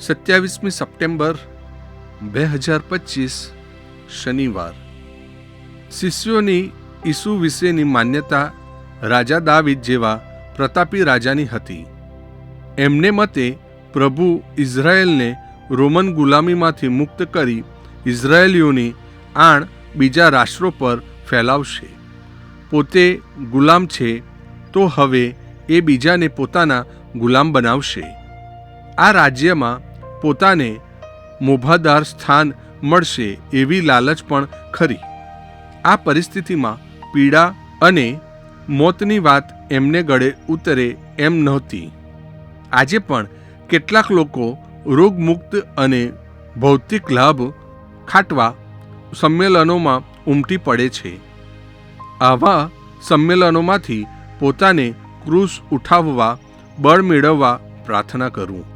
સત્યાવીસમી September બે હજાર પચીસ, શનિવાર. શિષ્યોની ઈસુ વિશેની માન્યતા રાજા દાવીદ જેવા પ્રતાપી રાજાની હતી. એમને મતે પ્રભુ ઇઝરાયેલને રોમન ગુલામીમાંથી મુક્ત કરી ઇઝરાયેલીઓની આણ બીજા રાષ્ટ્રો પર ફેલાવશે. પોતે ગુલામ છે તો હવે એ બીજાને પોતાના ગુલામ બનાવશે. આ રાજ્યમાં પોતાને મોભાદાર સ્થાન મળશે એવી લાલચ પણ ખરી. આ પરિસ્થિતિમાં પીડા અને મોતની વાત એમને ગળે ઉતરે એમ નહોતી. આજે પણ કેટલાક લોકો રોગમુક્ત અને ભૌતિક લાભ ખાટવા સંમેલનોમાં ઉમટી પડે છે. આવા સંમેલનોમાંથી પોતાને ક્રૂસ ઉઠાવવા, બળ મેળવવા પ્રાર્થના કરું.